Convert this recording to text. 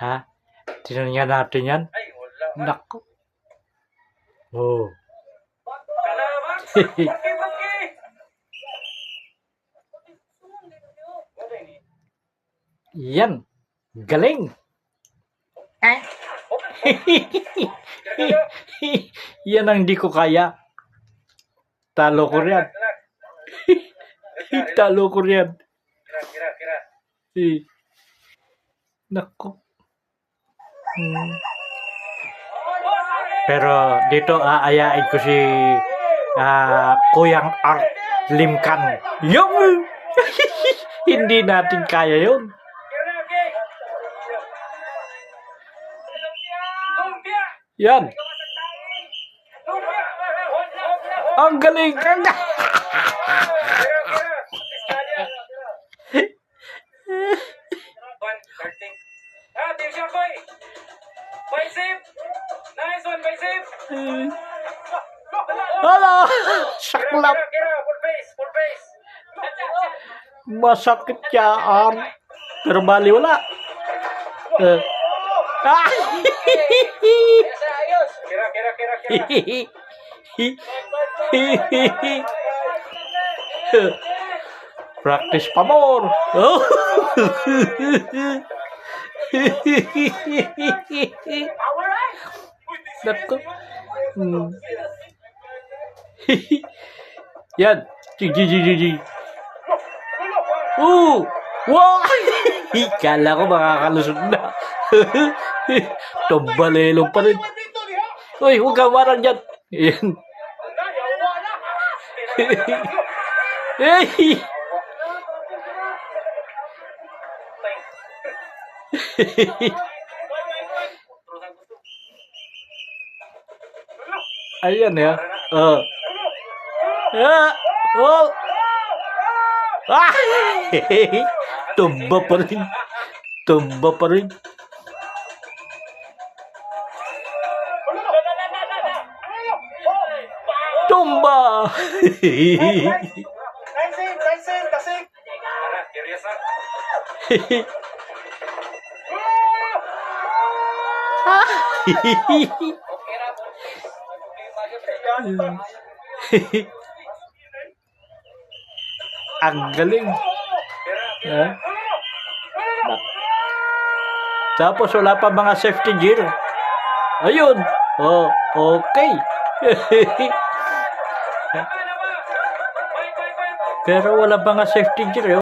Ha? Tingnan nga natin yan. Naku. Oh. Yan. Galing. Ah. yan ang di ko kaya. Talo ko riyan. Talo ko riyan. Kira, kira, kira. Naku. Hmm. Pero dito aayain ko si ah, Kuyang Art Limkan. Yung! Hindi natin kaya yun. Yan. Ang galing. Ang ga- Shakoy! By safe! Nice one! Kira, Saklap. kira, kira. Full face, full face. Masakit yan. Pero bali wala. Eh. Ah! Kira, kira, kira, kira. Practice pa more. Oh. Nako. Hmm. Yan. Chig, chig, chig. Oo! Wow! Kala ko makakalusot na. Tombalelong pa rin. Uy, huwag ka marang dyan. Ayan. Hey! Ayan ya. Oh. Ah! Oh! Ah! Tumba pa rin. Tumba pa rin. Tumba! Rising, Ang galing. Ha? Tapos wala pa mga safety gear. Ayun. Oh, okay. Pero wala pa nga safety gear. eh.